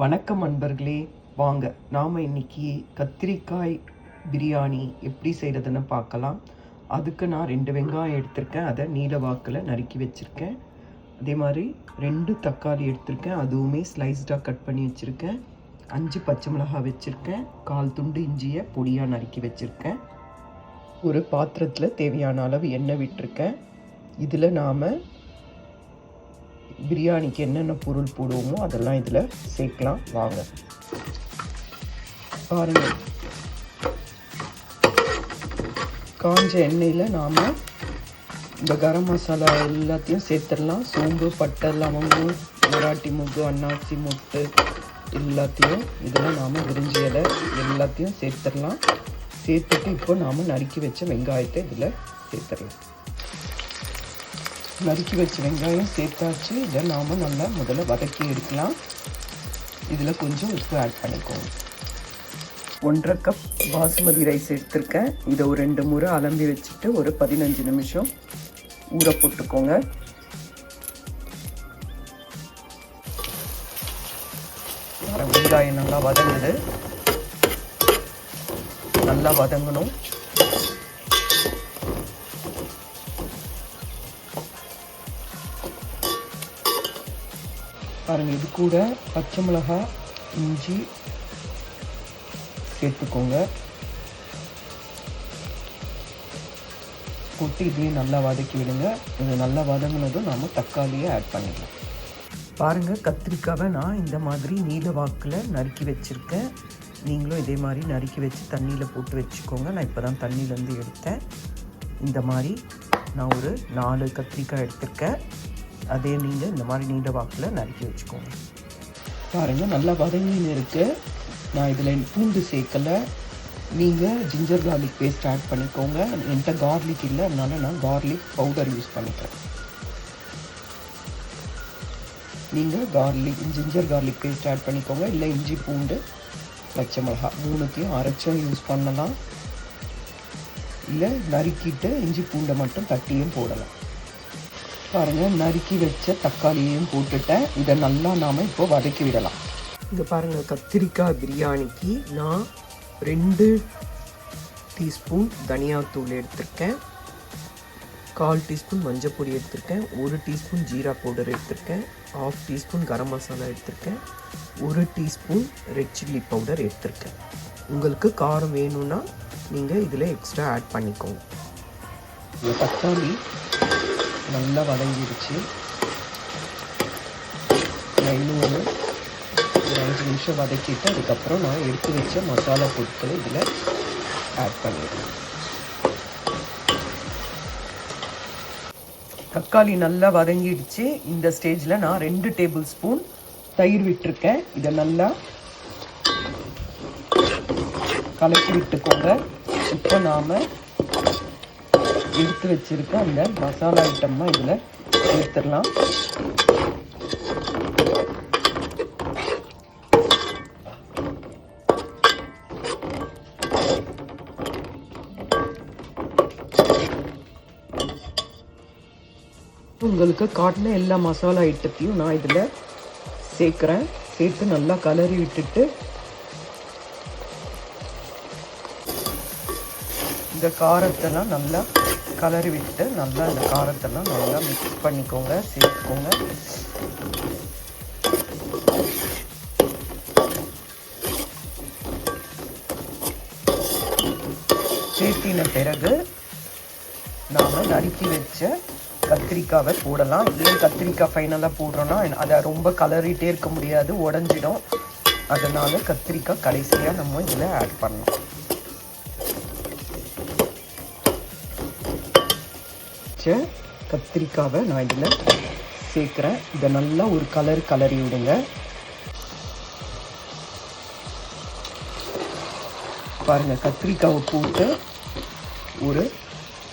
வணக்கம் அன்பர்களே. வாங்க நாம் இன்னைக்கு கத்திரிக்காய் பிரியாணி எப்படி செய்கிறதுன்னு பார்க்கலாம். அதுக்கு நான் ரெண்டு வெங்காயம் எடுத்திருக்கேன். அதை நீல வாக்கில் நறுக்கி வச்சுருக்கேன். அதே மாதிரி ரெண்டு தக்காளி எடுத்திருக்கேன். அதுவுமே ஸ்லைஸ்டாக கட் பண்ணி வச்சுருக்கேன். அஞ்சு பச்சை மிளகாய் வச்சுருக்கேன். கால் துண்டு இஞ்சியை பொடியாக நறுக்கி வச்சுருக்கேன். ஒரு பாத்திரத்தில் தேவையான அளவு எண்ணெய் விட்டிருக்கேன். இதில் நாம் பிரியாணிக்கு என்னென்ன பொருள் போடுவோமோ அதெல்லாம் இதில் சேர்க்கலாம். வாங்க. பாருங்கள் காஞ்ச எண்ணெயில் நாம் இந்த கரம் மசாலா எல்லாத்தையும் சேர்த்துடலாம். சோம்பு பட்டை லவங்கம் மராட்டி முக்கு அன்னாசி முட்டு எல்லாத்தையும் இதெல்லாம் நாம் விரிஞ்சி இலை எல்லாத்தையும் சேர்த்துடலாம். சேர்த்துட்டு இப்போ நாம் நறுக்கி வச்ச வெங்காயத்தை இதில் சேர்த்துடலாம். நறுக்கி வச்ச வெங்காயம் சேர்த்தாச்சு. இதை நாம் நல்லா முதல்ல வதக்கி எடுக்கலாம். இதில் கொஞ்சம் உப்பு ஆட் பண்ணிக்கோங்க ஒன்றரை கப் பாசுமதி ரைஸ் எடுத்திருக்கேன். இதை ஒரு ரெண்டு முறை அலம்பி வச்சுட்டு ஒரு பதினஞ்சு நிமிஷம் ஊற போட்டுக்கோங்க. வெங்காயம் நல்லா வதங்குது. நல்லா வதங்கணும். பாருங்கள் இது கூட பச்சை மிளகாய் இஞ்சி சேர்த்துக்கோங்க. போட்டு இதையும் நல்லா வதக்கி விடுங்க. இது நல்லா வதங்கினதும் நாம் தக்காளியை ஆட் பண்ணிக்கலாம். பாருங்கள் கத்திரிக்காவை நான் இந்த மாதிரி நீல வாக்கில் நறுக்கி வச்சுருக்கேன். நீங்களும் இதே மாதிரி நறுக்கி வச்சு தண்ணியில் போட்டு வச்சுக்கோங்க. நான் இப்போ தான் தண்ணியிலேருந்து எடுத்தேன். இந்த மாதிரி நான் ஒரு நாலு கத்திரிக்காய் எடுத்திருக்கேன். அதே நீங்கள் இந்த மாதிரி நீண்ட வாக்கில் நறுக்கி வச்சுக்கோங்க. பாருங்கள் நல்லா வதங்கின்னு இருக்குது நான் இதில் பூண்டு சேர்க்கலை. நீங்கள் ஜிஞ்சர் கார்லிக் பேஸ்ட் ஆட் பண்ணிக்கோங்க. என்கிட்ட கார்லிக் இல்லை அதனால நான் கார்லிக் பவுடர் யூஸ் பண்ணிக்கிறேன். நீங்கள் garlic ginger garlic paste add பண்ணிக்கோங்க. இல்லை இஞ்சி பூண்டு பச்சை மிளகா மூணுத்தையும் அரைச்சும் யூஸ் பண்ணலாம். இல்லை நறுக்கிட்டு இஞ்சி பூண்டை மட்டும் தட்டியும் போடலாம். பாருங்கள் நறுக்கி வச்ச தக்காளியையும் போட்டுட்டேன். இதை நல்லா நாம் இப்போ வதக்கி விடலாம். இங்கே பாருங்கள் கத்திரிக்காய் பிரியாணிக்கு நான் ரெண்டு டீஸ்பூன் தனியாத்தூள் எடுத்திருக்கேன். கால் டீஸ்பூன் மஞ்சள் பொடி எடுத்திருக்கேன். ஒரு டீஸ்பூன் ஜீரா பவுடர் எடுத்திருக்கேன். ஆஃப் டீஸ்பூன் கரம் மசாலா எடுத்திருக்கேன். ஒரு டீஸ்பூன் ரெட் சில்லி பவுடர் எடுத்திருக்கேன். உங்களுக்கு காரம் வேணும்னா நீங்கள் இதில் எக்ஸ்ட்ரா ஆட் பண்ணிக்கோங்க. இந்த தக்காளி நல்லா வதங்கிடுச்சு. நான் இன்னும் ஒரு ஒரு அஞ்சு நிமிஷம் வதக்கிட்டு அதுக்கப்புறம் நான் எடுத்து வச்ச மசாலா பொருட்களை இதில் ஆட் பண்ணிடுறேன். தக்காளி நல்லா வதங்கிடுச்சு. இந்த ஸ்டேஜில் நான் ரெண்டு டேபிள் ஸ்பூன் தயிர் விட்டுருக்கேன். இதை நல்லா கலக்கி விட்டுக்கோங்க. இப்போ நாம் எடுத்து வச்சிருக்க அந்த மசாலா ஐட்டம்லாம் இதில் சேர்த்துடலாம். உங்களுக்கு காட்டின எல்லா மசாலா ஐட்டத்தையும் நான் இதில் சேர்க்குறேன். சேர்த்து நல்லா கலரி விட்டுட்டு இந்த காரத்தெல்லாம் நல்லா கலரி விட்டு நல்லா இந்த காரத்தெல்லாம் நல்லா மிக்ஸ் பண்ணிக்கோங்க சேர்த்துக்கோங்க. சேர்த்தின பிறகு நாம் நறுக்கி வச்ச கத்திரிக்காவை போடலாம். ஏன் கத்திரிக்காய் ஃபைனலாக போடுறோன்னா அதை ரொம்ப கலரிட்டே இருக்க முடியாது உடஞ்சிடும். அதனால் கத்திரிக்காய் கடைசியாக நம்ம இதில் ஆட் பண்ணலாம். வச்ச கத்திரிக்காவை நான் இதில் சேர்க்குறேன். இதை நல்லா ஒரு கலர் கலரி விடுங்க. பாருங்கள் கத்திரிக்காவை போட்டு ஒரு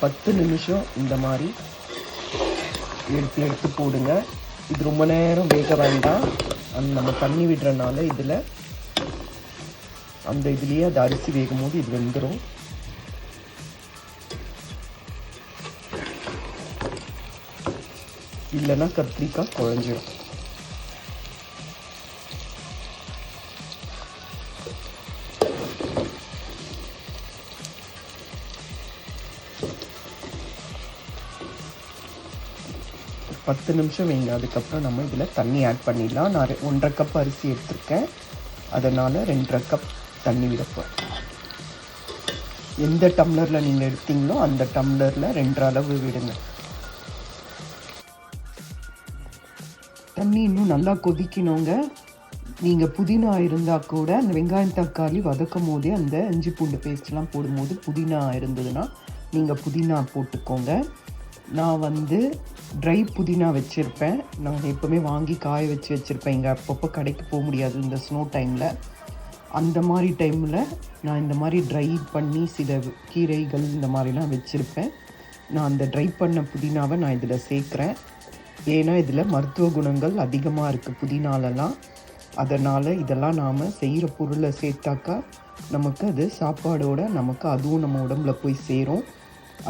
பத்து நிமிஷம் இந்த மாதிரி எடுத்து எடுத்து போடுங்க. இது ரொம்ப நேரம் வேக வேண்டாம். அந்த நம்ம தண்ணி விடுறனால இதில் அந்த இதுலேயே அது அரிசி வேகும் போது இது வெந்துடும் இல்லைன்னா கத்திரிக்காய் குழஞ்சிடும் பத்து நிமிஷம் வைங்க. அதுக்கப்புறம் நம்ம இதில் தண்ணி ஆட் பண்ணிடலாம். நான் ரெ- ஒன்றரை கப் அரிசி எடுத்திருக்கேன். அதனால் ரெண்டரை கப் தண்ணி விடப்போம் எந்த டம்ளரில் நீங்கள் எடுத்தீங்களோ அந்த டம்ளரில் ரெண்டரை அளவு விடுங்க. தண்ணி இன்னும் நல்லா கொதிக்கணுங்க. நீங்கள் புதினா இருந்தால் கூட அந்த வெங்காயம் தக்காளி வதக்கும் போதே அந்த இஞ்சி பூண்டு பேஸ்ட்லாம் போடும்போது புதினா இருந்ததுன்னா நீங்கள் புதினா போட்டுக்கோங்க. நான் வந்து ட்ரை புதினா வச்சுருப்பேன். நான் எப்போவுமே வாங்கி காய வச்சு வச்சுருப்பேன். இங்கே அப்பப்போ கடைக்கு போக முடியாது. இந்த ஸ்னோ டைமில் அந்த மாதிரி டைமில் நான் இந்த மாதிரி ட்ரை பண்ணி சில கீரைகள் இந்த மாதிரிலாம் வச்சுருப்பேன். நான் அந்த ட்ரை பண்ண புதினாவை நான் இதில் சேர்க்குறேன். ஏன்னா இதில் மருத்துவ குணங்கள் அதிகமாக இருக்குது புதினாலலாம். அதனால் இதெல்லாம் நாம் செய்கிற பொருளை சேர்த்தாக்கா நமக்கு அது சாப்பாடோட நமக்கு அதுவும் நம்ம உடம்புல போய் சேரும்.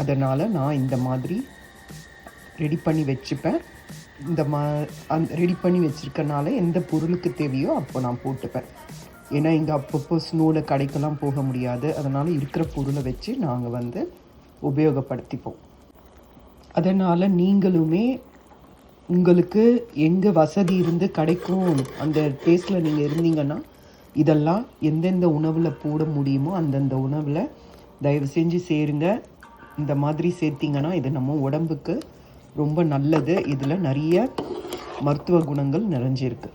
அதனால் நான் இந்த மாதிரி ரெடி பண்ணி வச்சுப்பேன். இந்த மா அந் ரெடி பண்ணி வச்சுருக்கனால எந்த பொருளுக்கு தேவையோ அப்போ நான் போட்டுப்பேன். ஏன்னா இங்கே அப்பப்போ ஸ்னோவில் கடைக்கெல்லாம் போக முடியாது. அதனால் இருக்கிற பொருளை வச்சு நாங்கள் வந்து உபயோகப்படுத்திப்போம். அதனால் நீங்களுமே உங்களுக்கு எங்கே வசதி இருந்து கிடைக்கும் அந்த டேஸ்ட்டில் நீங்கள் இருந்தீங்கன்னா இதெல்லாம் எந்தெந்த உணவில் போட முடியுமோ அந்தந்த உணவில் தயவு செஞ்சு சேருங்க. இந்த மாதிரி சேர்த்திங்கன்னா இது நம்ம உடம்புக்கு ரொம்ப நல்லது. இதில் நிறைய மருத்துவ குணங்கள் நிறைஞ்சிருக்கு.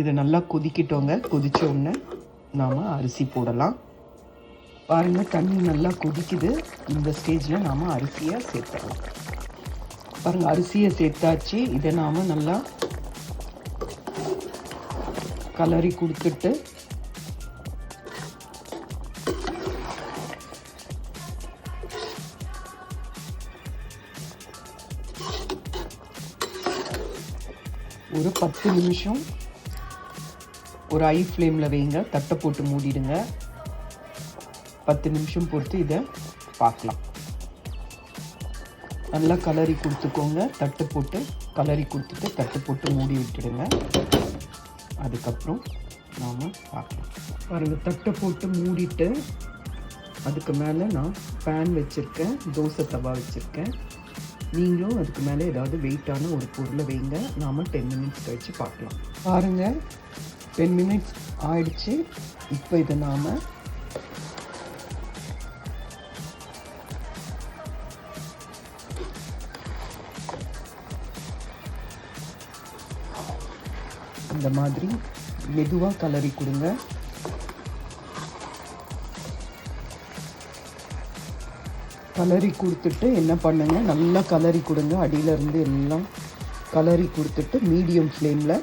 இதை நல்லா கொதிக்கிட்டோங்க. கொதித்த உடனே நாம் அரிசி போடலாம். பாருங்க தண்ணி நல்லா கொதிக்குது. இந்த ஸ்டேஜில் நாம் அரிசியாக சேர்த்துடலாம் பாருங்க அரிசியை சேர்த்தாச்சு. இதை நாம் நல்லா கலரி கொடுத்துட்டு ஒரு பத்து நிமிஷம் ஒரு ஐ ஃப்ளேமில் வைங்க. தட்டை போட்டு மூடிடுங்க. பத்து நிமிஷம் பொறுத்து இதை பார்க்கலாம். நல்லா கலரி கொடுத்துக்கோங்க. தட்டு போட்டு கலரி கொடுத்துட்டு தட்டு போட்டு மூடி விட்டுடுங்க. அதுக்கப்புறம் நாம் பார்க்கலாம். பாருங்கள் தட்டை போட்டு மூடிட்டு அதுக்கு மேலே நான் பேன் வச்சுருக்கேன் தோசை தவா வச்சுருக்கேன். நீங்களும் அதுக்கு மேலே ஏதாவது வெயிட்டான ஒரு பொருளை வைங்க. நாம் டென் மினிட்ஸ் கழிச்சு பார்க்கலாம். பாருங்கள் டென் மினிட்ஸ் ஆயிடுச்சு. இப்போ இதை நாம் இந்த மாதிரி மெதுவாக கலரி கொடுங்க. கலரி கொடுத்துட்டு என்ன பண்ணுங்கள் நல்லா கலரி கொடுங்க. அடியில இருந்து எல்லாம் கலரி கொடுத்துட்டு மீடியம் ஃப்ளேமில்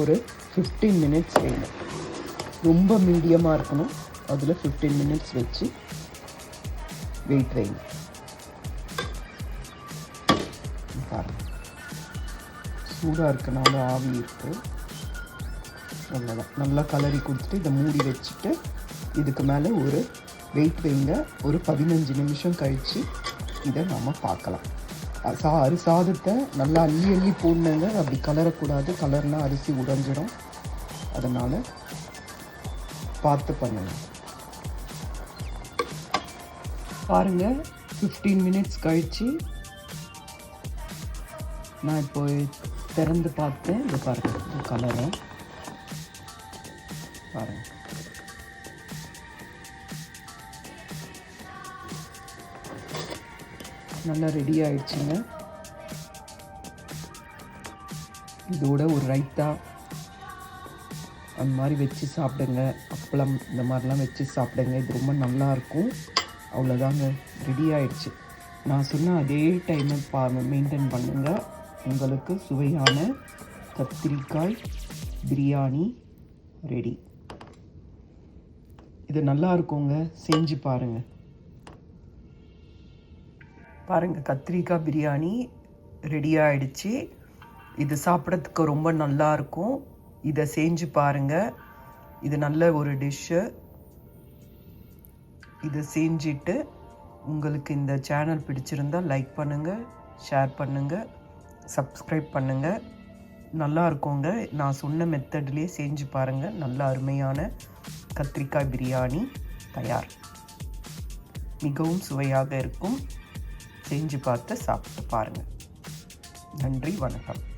ஒரு ஃபிஃப்டீன் மினிட்ஸ் வேணும். ரொம்ப மீடியமாக இருக்கணும். அதில் ஃபிஃப்டீன் மினிட்ஸ் வச்சு வெயிட் வைங்க சூடாக இருக்கனால ஆவி இருக்குது அவ்வளோதான் நல்லா கலரி கொடுத்துட்டு இதை மூடி வச்சுட்டு இதுக்கு மேலே ஒரு வெயிட் வைங்க. ஒரு பதினஞ்சு நிமிஷம் கழித்து இதை நாம் பார்க்கலாம். சா அரி சாதத்தை நல்லா அள்ளி அள்ளி போடணுங்க. அப்படி கலரக்கூடாது. கலர்னால் அரிசி உடைஞ்சிடும். அதனால் பார்த்து பண்ணணும் பாருங்கள் ஃபிஃப்டீன் மினிட்ஸ் கழித்து நான் இப்போ திறந்து பார்த்தேன் இது பாருங்கள் இந்த கலரை பாருங்க. நல்லா ரெடி ஆயிடுச்சுங்க. இதோட ஒரு ரைத்தா. அந்த மாதிரி வச்சு சாப்பிடுங்க. அப்பளம் இந்த மாதிரிலாம் வச்சு சாப்பிடுங்க. இது ரொம்ப நல்லா இருக்கும். அவ்வளோதாங்க ரெடி ஆயிடுச்சு. நான் சொன்ன அதே டைமை பா மெயின்டைன் பண்ணுங்கள் உங்களுக்கு சுவையான கத்திரிக்காய் பிரியாணி ரெடி. இது நல்லா இருக்குங்க செஞ்சு பாருங்கள் பாருங்கள் கத்திரிக்காய் பிரியாணி ரெடி ஆயிடுச்சு. இது சாப்பிட்றதுக்கு ரொம்ப நல்லா இருக்கும். இதை செஞ்சு பாருங்கள் இது நல்ல ஒரு டிஷ்ஷு. இதை செஞ்சுட்டு உங்களுக்கு இந்த சேனல் பிடிச்சிருந்தா லைக் பண்ணுங்கள் ஷேர் பண்ணுங்கள் சப்ஸ்கிரைப் பண்ணுங்கள் நல்லா இருக்குங்க. நான் சொன்ன மெத்தட்லேயே செஞ்சு பாருங்கள் நல்ல அருமையான கத்திரிக்காய் பிரியாணி தயார். மிகவும் சுவையாக இருக்கும். செஞ்சு பார்த்து சாப்பிட்டு பாருங்கள் நன்றி வணக்கம்.